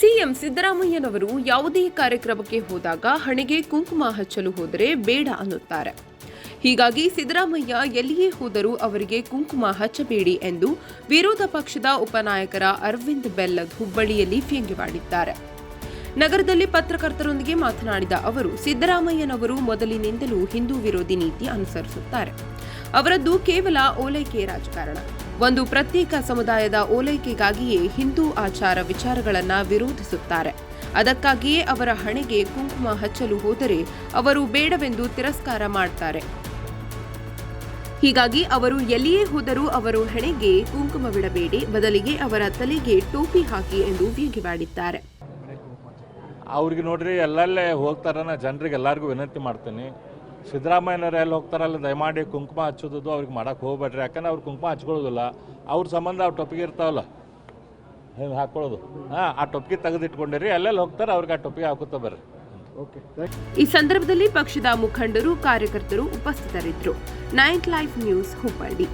CM ಸಿದ್ದರಾಮಯ್ಯನವರು ಯಾವುದೇ ಕಾರ್ಯಕ್ರಮಕ್ಕೆ ಹೋದಾಗ ಹಣೆಗೆ ಕುಂಕುಮ ಹಚ್ಚಲು ಹೋದರೆ ಬೇಡ ಅನ್ನುತ್ತಾರೆ. ಹೀಗಾಗಿ ಸಿದ್ದರಾಮಯ್ಯ ಎಲ್ಲಿಯೇ ಹೋದರೂ ಅವರಿಗೆ ಕುಂಕುಮ ಹಚ್ಚಬೇಡಿ ಎಂದು ವಿರೋಧ ಪಕ್ಷದ ಉಪನಾಯಕರ ಅರವಿಂದ್ ಬೆಲ್ಲದ್ ಹುಬ್ಬಳ್ಳಿಯಲ್ಲಿ ವ್ಯಂಗ್ಯವಾಡಿದ್ದಾರೆ ನಗರದಲ್ಲಿ ಪತ್ರಕರ್ತರೊಂದಿಗೆ ಮಾತನಾಡಿದ ಅವರು, ಸಿದ್ದರಾಮಯ್ಯನವರು ಮೊದಲಿನಿಂದಲೂ ಹಿಂದೂ ವಿರೋಧಿ ನೀತಿ ಅನುಸರಿಸುತ್ತಾರೆ. ಅವರದ್ದು ಕೇವಲ ಓಲೈಕೆ ರಾಜಕಾರಣ. ಒಂದು ಪ್ರತ್ಯೇಕ ಸಮುದಾಯದ ಓಲೈಕೆಗಾಗಿಯೇ ಹಿಂದೂ ಆಚಾರ ವಿಚಾರಗಳನ್ನು ವಿರೋಧಿಸುತ್ತಾರೆ. ಅದಕ್ಕಾಗಿಯೇ ಅವರ ಹಣೆಗೆ ಕುಂಕುಮ ಹಚ್ಚಲು ಹೋದರೆ ಅವರು ಬೇಡವೆಂದು ತಿರಸ್ಕಾರ ಮಾಡ್ತಾರೆ. ಹೀಗಾಗಿ ಅವರು ಎಲ್ಲಿಯೇ ಹೋದರೂ ಅವರು ಹಣೆಗೆ ಕುಂಕುಮವಿಡಬೇಡಿ, ಬದಲಿಗೆ ಅವರ ತಲೆಗೆ ಟೋಪಿ ಹಾಕಿ ಎಂದು ವ್ಯಂಗ್ಯವಾಡಿದ್ದಾರೆ ಅವ್ರಿಗೆ ನೋಡ್ರಿ, ಎಲ್ಲೆಲ್ಲೇ ಹೋಗ್ತಾರ ಜನರಿಗೆ ಎಲ್ಲರಿಗೂ ವಿನಂತಿ ಮಾಡ್ತೀನಿ. ಸಿದ್ದರಾಮಯ್ಯನವ್ರು ಎಲ್ಲಿ ಹೋಗ್ತಾರಲ್ಲ ದಯಮಾಡಿ ಕುಂಕುಮ ಹಚ್ಚೋದು ಅವ್ರಿಗೆ ಮಾಡಕ್ಕೆ ಹೋಗ್ಬೇಡ್ರಿ. ಯಾಕಂದ್ರೆ ಅವ್ರು ಕುಂಕುಮ ಹಚ್ಕೊಳ್ಳೋದಿಲ್ಲ. ಅವ್ರ ಸಂಬಂಧ ಅವ್ರ ಟೊಪ್ಪಿಗೆ ಇರ್ತಾವಲ್ಲ ಹಿಂಗೆ ಹಾಕ್ಕೊಳ್ಳೋದು ಹಾಂ ಆ ಟೊಪ್ಪಿಗೆ ತೆಗೆದಿಟ್ಕೊಂಡಿರಿ ಎಲ್ಲೆಲ್ಲಿ ಹೋಗ್ತಾರೆ ಅವ್ರಿಗೆ ಆ ಟೊಪ್ಪಿಗೆ ಹಾಕುತ್ತಾ ಬರ್ರಿ. ಈ ಸಂದರ್ಭದಲ್ಲಿ ಪಕ್ಷದ ಮುಖಂಡರು ಕಾರ್ಯಕರ್ತರು ಉಪಸ್ಥಿತರಿದ್ದರು. Night life news Hubballi